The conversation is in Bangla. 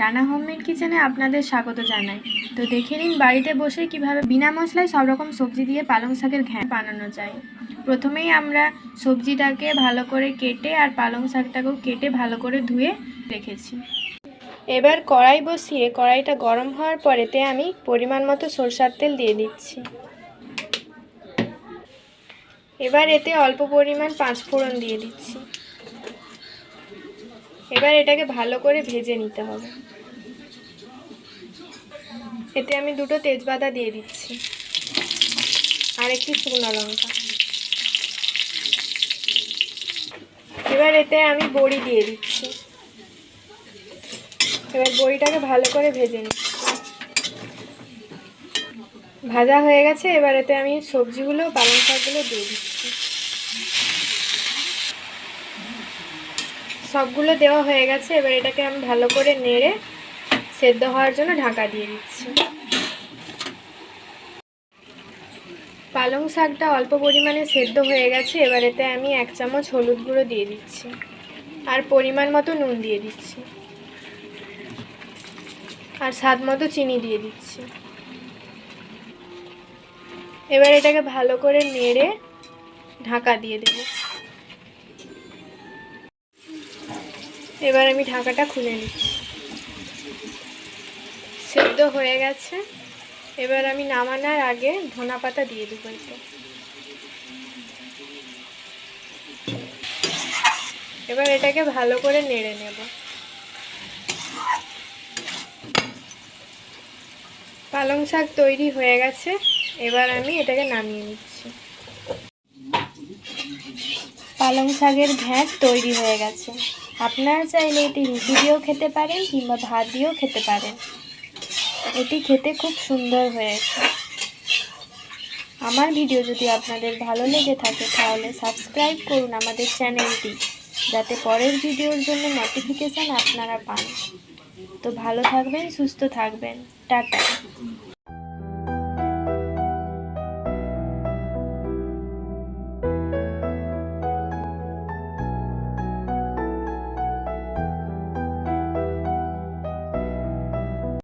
রানা হোমমেড কিচেনে আপনাদের স্বাগত জানাই। তো দেখে নিন বাড়িতে বসে কীভাবে বিনা মশলায় সব রকম সবজি দিয়ে পালং শাকের ঘ্যাঁ বানানো যায়। প্রথমেই আমরা সবজিটাকে ভালো করে কেটে আর পালং শাকটাকেও কেটে ভালো করে ধুয়ে রেখেছি। এবার কড়াই বসিয়ে কড়াইটা গরম হওয়ার পরেতে আমি পরিমাণ মতো সরষার তেল দিয়ে দিচ্ছি। এবার এতে অল্প পরিমাণ পাঁচ ফোড়ন দিয়ে দিচ্ছি। এবার এটাকে ভালো করে ভেজে নিতে হবে। এতে আমি দুটো তেজপাতা দিয়ে দিচ্ছি। আর একটি শুকনো লঙ্কা। এবার এতে আমি বড়ি দিয়ে দিচ্ছি। এবার বড়িটাকে ভালো করে ভেজে নিচ্ছি। ভাজা হয়ে গেছে, এবার এতে আমি সবজিগুলো, পালং শাকগুলো দিয়ে দিচ্ছি। সবগুলো দেওয়া হয়ে গেছে, এবার এটাকে আমি ভালো করে নেড়ে সেদ্ধ হওয়ার জন্য ঢাকা দিয়ে দিচ্ছি। পালং শাকটা অল্প পরিমাণে সেদ্ধ হয়ে গেছে, এবার এতে আমি এক চামচ হলুদ গুঁড়ো দিয়ে দিচ্ছি আর পরিমাণ মতো নুন দিয়ে দিচ্ছি। আর স্বাদ মতো চিনি দিয়ে দিচ্ছি। এবার এটাকে ভালো করে নেড়ে ঢাকা দিয়ে দেবো। এবার আমি ঢাকাটা খুলে নিচ্ছি। সেদ্ধ হয়ে গেছে। এবার আমি নামানোর আগে ধনা পাতা দিয়ে দেবো এতে এবার এটাকে ভালো করে নেড়ে নেব। পালং শাক তৈরি হয়ে গেছে। এবার আমি এটাকে নামিয়ে নিচ্ছি। পালং শাকের ঘ্যাট তৈরি হয়ে গেছে। আপনারা চাইলে এটি রুটি দিয়েও খেতে পারেন কিংবা ভাত দিয়েও খেতে পারেন। এটি খেতে খুব সুন্দর হয়েছে আমার ভিডিও যদি আপনাদের ভালো লেগে থাকে তাহলে সাবস্ক্রাইব করুন আমাদের চ্যানেলটি, যাতে পরের ভিডিওর জন্য নোটিফিকেশান আপনারা পান। তো ভালো থাকবেন, সুস্থ থাকবেন। টাটা।